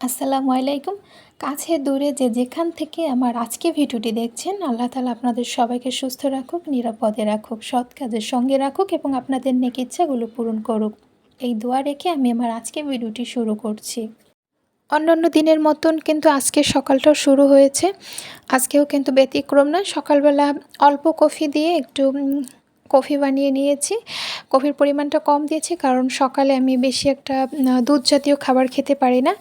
আসসালামু আলাইকুম। কাছে দূরে যে যেখান থেকে আমার আজকে ভিডিওটি দেখছেন, আল্লাহ তালা আপনাদের সবাইকে সুস্থ রাখুক, নিরাপদে রাখুক, সৎ কাজের সঙ্গে রাখুক এবং আপনাদের নেক ইচ্ছাগুলো পূরণ করুক। এই দোয়া রেখে আমি আমার আজকে ভিডিওটি শুরু করছি। অন্যান্য দিনের মতন কিন্তু আজকে সকালটাও শুরু হয়েছে। আজকেও কিন্তু ব্যতিক্রম না সকালবেলা অল্প কফি দিয়ে একটু কফি বানিয়ে নিয়েছি। কফির পরিমাণটা কম দিয়েছি কারণ সকালে আমি বেশি একটা দুধ জাতীয় খাবার খেতে পারি না।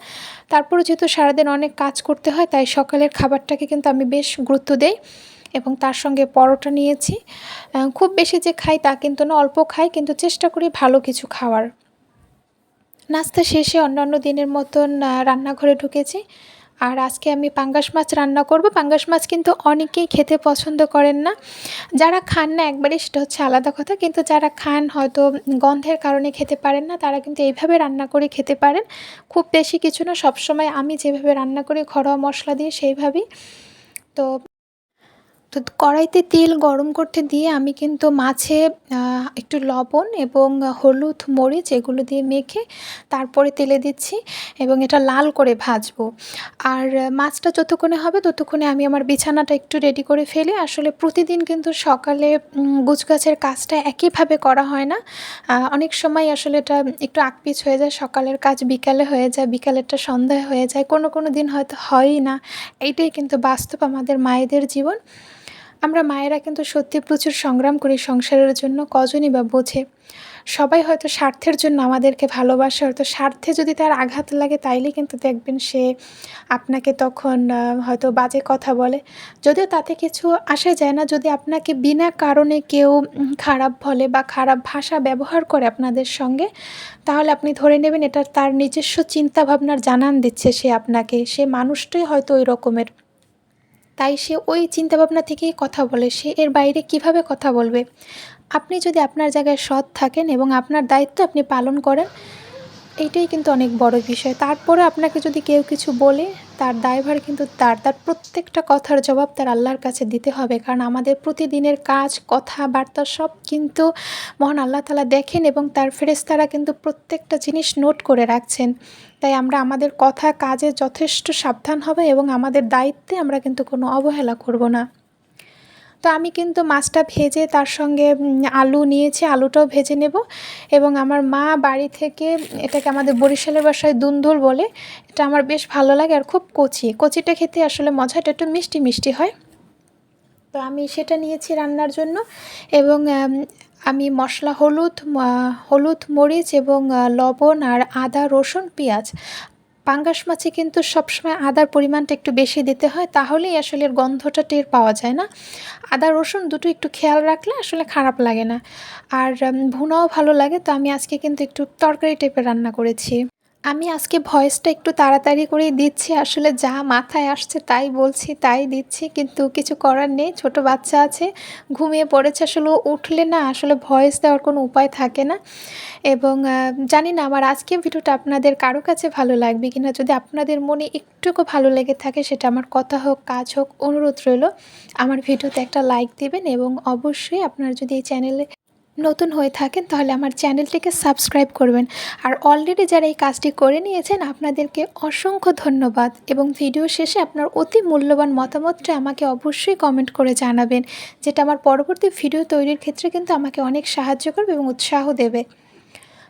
তারপরে যেহেতু সারাদিন অনেক কাজ করতে হয়, তাই সকালের খাবারটাকে কিন্তু আমি বেশ গুরুত্ব দেই এবং তার সঙ্গে পরোটা নিয়েছি। খুব বেশি যে খাই তা কিন্তু না, অল্প খাই কিন্তু চেষ্টা করি ভালো কিছু খাওয়ার। নাস্তা শেষে অন্যান্য দিনের মতন রান্নাঘরে ঢুকেছি। আর আজকে আমি পাঙ্গাস মাছ রান্না করব। পাঙ্গাস মাছ কিন্তু অনেকেই খেতে পছন্দ করেন না। যারা খান না, একবারে সেটা হচ্ছে আলাদা কথা। কিন্তু যারা খান, হয়তো গন্ধের কারণে খেতে পারেন না, তারা কিন্তু এইভাবে রান্না করে খেতে পারেন। খুব বেশি কিছু না, সবসময় আমি যেভাবে রান্না করি, ঘরোয়া মশলা দিয়ে সেইভাবেই। তো তো কড়াইতে তেল গরম করতে দিয়ে আমি কিন্তু মাছে একটু লবণ এবং হলুদ, মরিচ এগুলো দিয়ে মেখে তারপরে তেলে দিচ্ছি এবং এটা লাল করে ভাজবো। আর মাছটা যতক্ষণে হবে ততক্ষণে আমি আমার বিছানাটা একটু রেডি করে ফেলি। আসলে প্রতিদিন কিন্তু সকালে গুছগাছের কাজটা একইভাবে করা হয় না। অনেক সময় আসলে এটা একটু আকপিচ হয়ে যায়, সকালের কাজ বিকালে হয়ে যায়, বিকালেরটা সন্ধ্যায় হয়ে যায়, কোনো কোনো দিন হয়তো হয়ই না। এইটাই কিন্তু বাস্তব আমাদের মায়েদের জীবন। আমরা মায়েরা কিন্তু সত্যি প্রচুর সংগ্রাম করি সংসারের জন্য, কজনই বা বোঝে। সবাই হয়তো স্বার্থের জন্য আমাদেরকে ভালোবাসে, হয়তো স্বার্থে যদি তার আঘাত লাগে তাইলে কিন্তু দেখবেন সে আপনাকে তখন হয়তো বাজে কথা বলে। যদিও তাতে কিছু আসে যায় না, যদি আপনাকে বিনা কারণে কেউ খারাপ বলে বা খারাপ ভাষা ব্যবহার করে আপনাদের সঙ্গে, তাহলে আপনি ধরে নেবেন এটা তার নিজস্ব চিন্তাভাবনার জানান দিচ্ছে সে আপনাকে। সে মানুষটাই হয়তো ওই রকমের। তাই সে ওই চিন্তাভাবনা থেকেই কথা বলে। সে এর বাইরে কীভাবে কথা বলবে? আপনি যদি আপনার জায়গায় সৎ থাকেন এবং আপনার দায়িত্ব আপনি পালন করেন, এইটাই কিন্তু অনেক বড় বিষয়। তারপরে আপনাকে যদি কেউ কিছু বলে তার দায়ভার কিন্তু তার তার প্রত্যেকটা কথার জবাব তার আল্লাহর কাছে দিতে হবে। কারণ আমাদের প্রতিদিনের কাজ, কথাবার্তা সব কিন্তু মহান আল্লাহ তালা দেখেন এবং তার ফেরেস্তারা কিন্তু প্রত্যেকটা জিনিস নোট করে রাখছেন। তাই আমরা আমাদের কথা, কাজে যথেষ্ট সাবধান হবে এবং আমাদের দায়িত্বে আমরা কিন্তু কোনো অবহেলা করব না। তো আমি কিন্তু মাছটা ভেজে তার সঙ্গে আলু নিয়েছি, আলুটাও ভেজে নেব। এবং আমার মা বাড়ি থেকে এটাকে আমাদের বরিশালের বাসায় দুন্দুল বলে, এটা আমার বেশ ভালো লাগে আর খুব কচি। কচিটা খেতে আসলে মজা, এটা একটু মিষ্টি মিষ্টি হয়। তো আমি সেটা নিয়েছি রান্নার জন্য এবং আমি মশলা হলুদ হলুদ মরিচ এবং লবণ আর আদা, রসুন, পেঁয়াজ। পাঙ্গাস মাছে কিন্তু সবসময় আদার পরিমাণটা একটু বেশি দিতে হয়, তাহলেই আসলে এর গন্ধটা টের পাওয়া যায় না। আদা, রসুন দুটো একটু খেয়াল রাখলে আসলে খারাপ লাগে না। আর ভুনাও ভালো লাগে, তো আমি আজকে কিন্তু একটু তরকারি টাইপের রান্না করেছি। আমি আজকে ভয়েসটা একটু তাড়াতাড়ি করেই দিচ্ছি, আসলে যা মাথায় আসছে তাই বলছি, তাই দিচ্ছি, কিন্তু কিছু করার নেই, ছোট বাচ্চা আছে, ঘুমিয়ে পড়েছে, আসলে উঠলে না আসলে ভয়েস দেওয়ার কোনো উপায় থাকে না। এবং জানি না আমার আজকে ভিডিওটা আপনাদের কারও কাছে ভালো লাগবে কিনা, যদি আপনাদের মনে একটুকু ভালো লেগে থাকে সেটা আমার কথা হোক, কাজ হোক, অনুরোধ রইল, আমার ভিডিওতে একটা লাইক দিবেন এবং অবশ্যই আপনার যদি এই চ্যানেলে নতুন হয়ে থাকেন, তাহলে আমার চ্যানেলটিকে সাবস্ক্রাইব করবেন। আর অলরেডি যারা এই কাজটি করে নিয়েছেন, আপনাদেরকে অসংখ্য ধন্যবাদ। এবং ভিডিও শেষে আপনার অতি মূল্যবান মতামতটা আমাকে অবশ্যই কমেন্ট করে জানাবেন, যেটা আমার পরবর্তী ভিডিও তৈরির ক্ষেত্রে কিন্তু আমাকে অনেক সাহায্য করবে এবং উৎসাহ দেবে।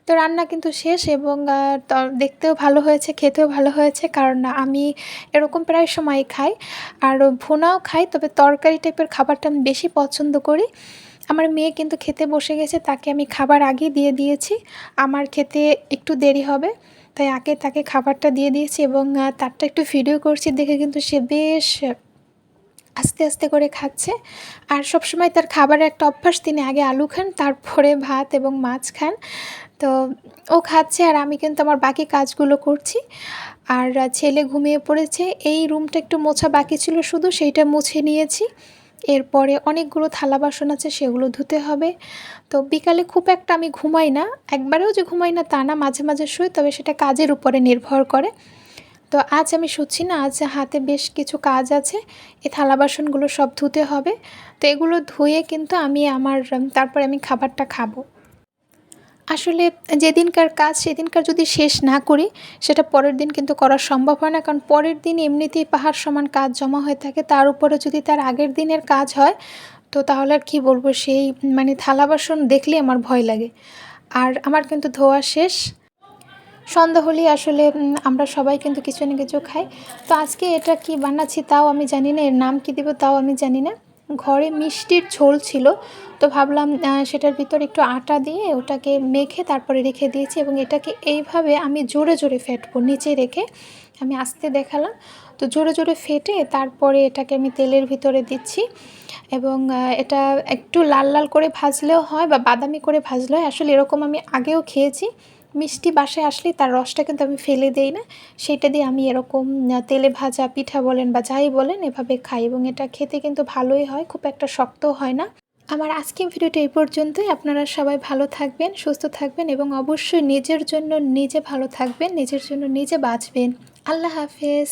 তো রান্না কিন্তু শেষ এবং দেখতেও ভালো হয়েছে, খেতেও ভালো হয়েছে, কারণ আমি এরকম প্রায় সময় খাই। আর ভুনাও খাই, তবে তরকারি টাইপের খাবারটা আমি বেশি পছন্দ করি। আমার মেয়ে কিন্তু খেতে বসে গেছে, তাকে আমি খাবার আগে দিয়ে দিয়েছি। আমার খেতে একটু দেরি হবে, তাই আগে তাকে খাবারটা দিয়ে দিয়েছি এবং তারটা একটু ভিডিও করছি, দেখে কিন্তু সে বেশ আস্তে আস্তে করে খাচ্ছে। আর সবসময় তার খাবারের একটা অভ্যাস, তিনি আগে আলু খান, তারপরে ভাত এবং মাছ খান। তো ও খাচ্ছে আর আমি কিন্তু আমার বাকি কাজগুলো করছি। আর ছেলে ঘুমিয়ে পড়েছে, এই রুমটা একটু মোছা বাকি ছিল, শুধু সেইটা মুছে নিয়েছি। এরপরে অনেকগুলো থালা বাসন আছে, সেগুলো ধুতে হবে। তো বিকালে খুব একটা আমি ঘুমাই না। একবারেও যে ঘুমাই না তা না, মাঝে মাঝে শুই, তবে সেটা কাজের উপরে নির্ভর করে। তো আজ আমি শুচ্ছি না, আজ হাতে বেশ কিছু কাজ আছে এই থালা বাসনগুলো সব ধুতে হবে। তো এগুলো ধুয়ে কিন্তু আমি আমার, তারপরে আমি খাবারটা খাব। আসলে যেদিনকার কাজ সেদিনকার যদি শেষ না করি, সেটা পরের দিন কিন্তু করা সম্ভব হয় না। কারণ পরের দিন এমনিতেই পাহাড় সমান কাজ জমা হয়ে থাকে। তার উপরে যদি তার আগের দিনের কাজ হয়, তো তাহলে আর কী বলব, সেই মানে থালা বাসন দেখলেই আমার ভয় লাগে। আর আমার কিন্তু ধোয়া শেষ। সন্ধ্যা হলেই আসলে আমরা সবাই কিন্তু কিছু না কিছু খাই। তো আজকে এটা কি বানাচ্ছি তাও আমি জানি না। এর নাম কি দেবো তাও আমি জানি না। ঘরে মিষ্টির ঝোল ছিল। তো ভাবলাম সেটার ভিতর একটু আটা দিয়ে ওটাকে মেখে তারপরে রেখে দিয়েছি এবং এটাকে এইভাবে আমি জোরে জোরে ফেটবো, নিচে রেখে আমি আস্তে দেখালাম। তো জোরে জোরে ফেটে তারপরে এটাকে আমি তেলের ভিতরে দিচ্ছি এবং এটা একটু লাল লাল করে ভাজলেও হয় বা বাদামি করে ভাজলেও হয়। আসলে এরকম আমি আগেও খেয়েছি। মিষ্টি বাসায় আসলে তার রসটা কিন্তু আমি ফেলে দেই না। সেটা দিয়ে আমি এরকম তেলে ভাজা পিঠা বলেন বা যাই বলেন এভাবে খাই এবং এটা খেতে কিন্তু ভালোই হয়, খুব একটা শক্ত হয় না। আমার আজকের ভিডিওটা এই পর্যন্তই। আপনারা সবাই ভালো থাকবেন, সুস্থ থাকবেন এবং অবশ্যই নিজের জন্য নিজে ভালো থাকবেন, নিজের জন্য নিজে বাঁচবেন। আল্লাহ হাফেজ।